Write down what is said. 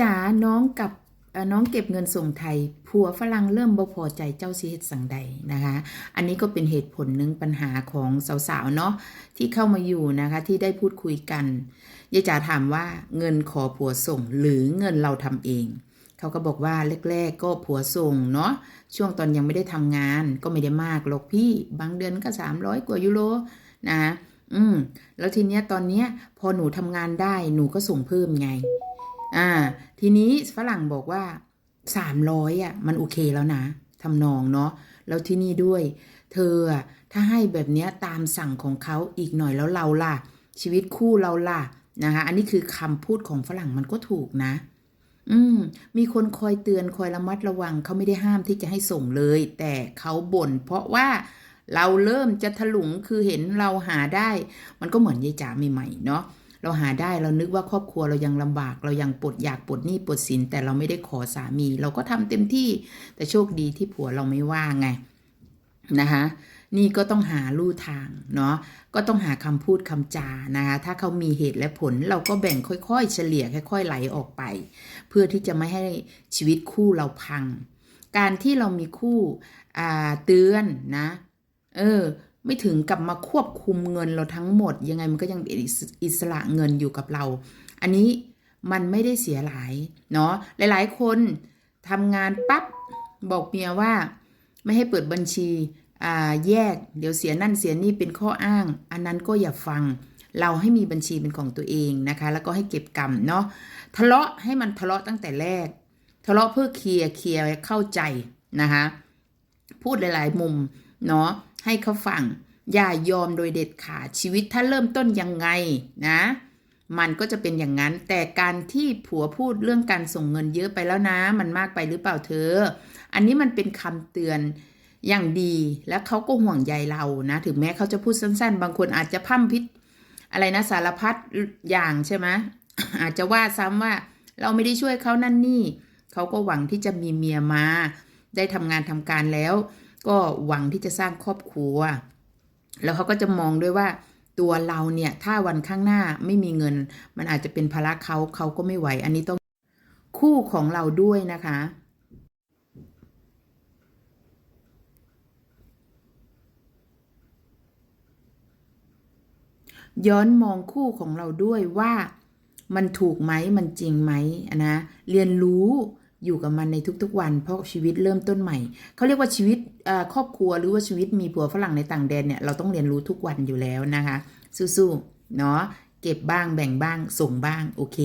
จ๋าน้องกับน้องเก็บเงินส่งไทย ผัวฝรั่งเริ่มบ่พอใจเจ้าสิเฮ็ดสังใดนะคะ อันนี้ก็เป็นเหตุผลหนึ่งปัญหาของสาวๆเนาะที่เข้ามาอยู่นะคะที่ได้พูดคุยกันยายจ๋าถามว่าเงินขอผัวส่งหรือเงินเราทำเอง เขาก็บอกว่าแรกๆก็ผัวส่งเนาะช่วงตอนยังไม่ได้ทำงานก็ไม่ได้มากหรอกพี่บางเดือนก็ 300 กว่ายูโรนะอืมแล้วทีเนี้ยตอนเนี้ยพอหนูทำงานได้หนูก็ส่งเพิ่มไง อ่า ทีนี้ฝรั่งบอกว่า300อะมันโอเคแล้วนะทำนองเนาะแล้วที่นี่ด้วย เธอถ้าให้แบบเนี้ยตามสั่งของเขาอีกหน่อยแล้วเราล่ะ ชีวิตคู่เราล่ะนะคะอันนี้คือคำพูดของฝรั่งมันก็ถูกนะ อืม มีคนคอยเตือนคอยระมัดระวังเขาไม่ได้ห้ามที่จะให้ส่งเลย แต่เขาบ่นเพราะว่าเราเริ่มจะถลุงคือเห็นเราหาได้ มันก็เหมือนยายจ๋าใหม่ๆเนาะ เราหาได้เรานึกว่าครอบครัวเรายังลำบาก เรายังปวดอยากปวดหนี้ปวดสินแต่เราไม่ได้ขอสามี เราก็ทำเต็มที่แต่โชคดีที่ผัวเราไม่ว่าไงนะคะนี่ก็ต้องหาลู่ทางเนาะก็ต้องหาคำพูดคำจานะคะ ถ้าเขามีเหตุและผลเราก็แบ่งค่อยๆ เฉลี่ยค่อย ๆ ไหลออกไป เพื่อที่จะไม่ให้ชีวิตคู่เราพัง การที่เรามีคู่อ่าเตือนนะ เออ ไม่ถึงกับมาควบคุมเงินเราทั้งหมด ยังไงมันก็ยังเป็นอิสระเงินอยู่กับเรา อันนี้มันไม่ได้เสียหลายเนาะหลายๆ คนทำงานปั๊บบอกเมียว่าไม่ให้เปิดบัญชีอ่าแยกเดี๋ยวเสียนั่นเสียนี่เป็นข้ออ้าง อันนั้นก็อย่าฟัง เราให้มีบัญชีเป็นของตัวเองนะคะ แล้วก็ให้เก็บกรรมเนาะทะเลาะให้มันทะเลาะตั้งแต่แรก ทะเลาะเพื่อเคลียร์เคลียร์เข้าใจนะคะ พูดหลาย ๆ มุม เนาะให้เขาฟังอย่ายอมโดยเด็ดขาดชีวิตถ้าเริ่มต้นยังไงนะ มันก็จะเป็นอย่างนั้น แต่การที่ผัวพูดเรื่องการส่งเงินเยอะไปแล้วนะ มันมากไปหรือเปล่าเธอ อันนี้มันเป็นคำเตือนอย่างดีและเขาก็ห่วงใยเรานะ ถึงแม้เขาจะพูดสั้น ๆ บางคนอาจจะพร่ำพิษอะไรนะสารพัดอย่างใช่ไหมอาจจะว่าซ้ำว่าเราไม่ได้ช่วยเขานั่นนี่เขาก็หวังที่จะมีเมียมา ได้ทำงานทำการแล้ว ก็หวังที่จะสร้างครอบครัว แล้วเขาก็จะมองด้วยว่าตัวเราเนี่ยถ้าวันข้างหน้าไม่มีเงิน มันอาจจะเป็นภาระเขาเขาก็ไม่ไหว อันนี้ต้องคู่ของเราด้วยนะคะ ย้อนมองคู่ของเราด้วยว่ามันถูกไหมมันจริงไหมนะเรียนรู้ อยู่กับมันในทุกๆวัน เพราะชีวิตเริ่มต้นใหม่เขาเรียกว่าชีวิตครอบครัวหรือว่าชีวิตมีผัวฝรั่งในต่างแดนเนี่ยเราต้องเรียนรู้ทุกวันอยู่แล้วนะคะ สู้ๆเนาะเก็บบ้างแบ่งบ้างส่งบ้างโอเค